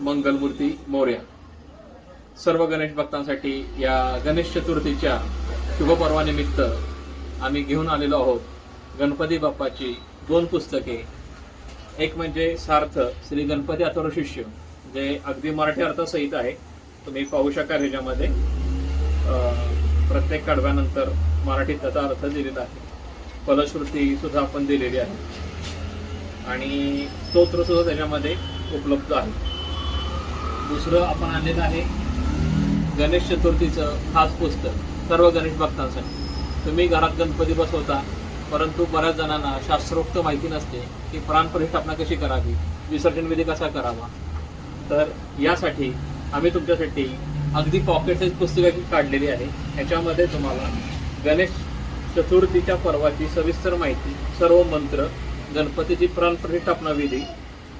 मंगलमूर्ती मौर्या. सर्व गणेश भक्तांसाठी या गणेश चतुर्थीच्या शुभपर्वानिमित्त आम्ही घेऊन आलेलो आहोत गणपती बाप्पाची दोन पुस्तके. एक म्हणजे सार्थ श्री गणपती अथर्व शिष्य जे अगदी मराठी अर्थसहित आहे. तुम्ही पाहू शकाल ह्याच्यामध्ये. अं, प्रत्येक कडव्यानंतर मराठीत त्याचा अर्थ दिलेला आहे. फलश्रुती सुद्धा आपण दिलेली आहे. आणि स्तोत्र सुद्धा त्याच्यामध्ये उपलब्ध आहे. दुसरं आपण आणलेलं आहे गणेश चतुर्थीचं खास पुस्तक सर्व गणेश भक्तांसाठी. तुम्ही घरात गणपती बसवता परंतु बऱ्याच जणांना शास्त्रोक्त माहिती नसते की प्राणप्रतिष्ठापना कशी करावी विसर्जन विधी कसा करावा. तर यासाठी आम्ही तुमच्यासाठी अगदी पॉकेट साईज पुस्तकं काढलेली आहे. ह्याच्यामध्ये तुम्हाला गणेश चतुर्थीच्या पर्वाची सविस्तर माहिती सर्व मंत्र गणपतीची प्राणप्रतिष्ठापना विधी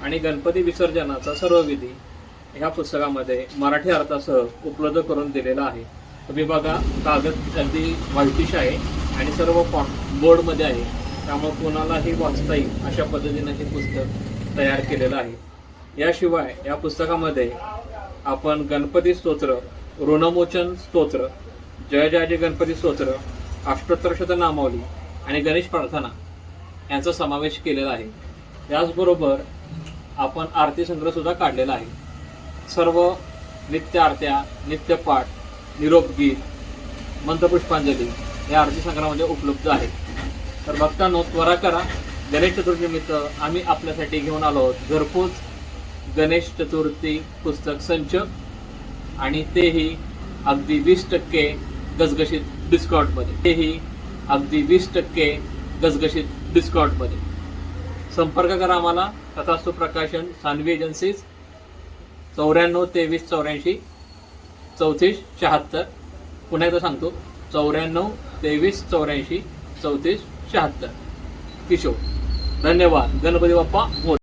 आणि गणपती विसर्जनाचा सर्व विधी ह्या पुस्तकामध्ये मराठी अर्थासह उपलब्ध करून दिलेला आहे. तुम्ही बघा कागद अगदी व्हाईटिश आहे आणि सर्व फॉन्ट बोर्डमध्ये आहे. त्यामुळे कोणालाही वाचता येईल अशा पद्धतीनं हे पुस्तक तयार केलेलं आहे. याशिवाय या पुस्तकामध्ये आपण गणपती स्तोत्र ऋणमोचन स्तोत्र जय जय जय गणपती स्तोत्र अष्टोत्तरशत नामावली आणि गणेश प्रार्थना यांचा समावेश केलेला आहे. याचबरोबर आपण आरती संग्रहसुद्धा काढलेला आहे. सर्व नित्य आरत्या नित्यपाठ निरोप गीत मंत्रपुष्पांजली या आरती संग्रहामध्ये उपलब्ध आहेत. तर भक्तांनो त्वरा करा. गणेश चतुर्थीनिमित्त आम्ही आपल्यासाठी घेऊन आलो आहोत घरपोच गणेश चतुर्थी पुस्तक संच. आणि तेही अगदी वीस टक्के गसगशीत डिस्काउंटमध्ये तेही अगदी वीस टक्के गसगशीत डिस्काउंटमध्ये संपर्क करा आम्हाला. तथास्तु प्रकाशन सानवी एजन्सीज. चौऱ्याण्णव तेवीस चौऱ्याऐंशी चौतीस शहात्तर. पुन्हा एकदा सांगतो. चौऱ्याण्णव तेवीस चौऱ्याऐंशी चौतीस शहात्तर. किशोर धन्यवाद. गणपती बाप्पा मोरे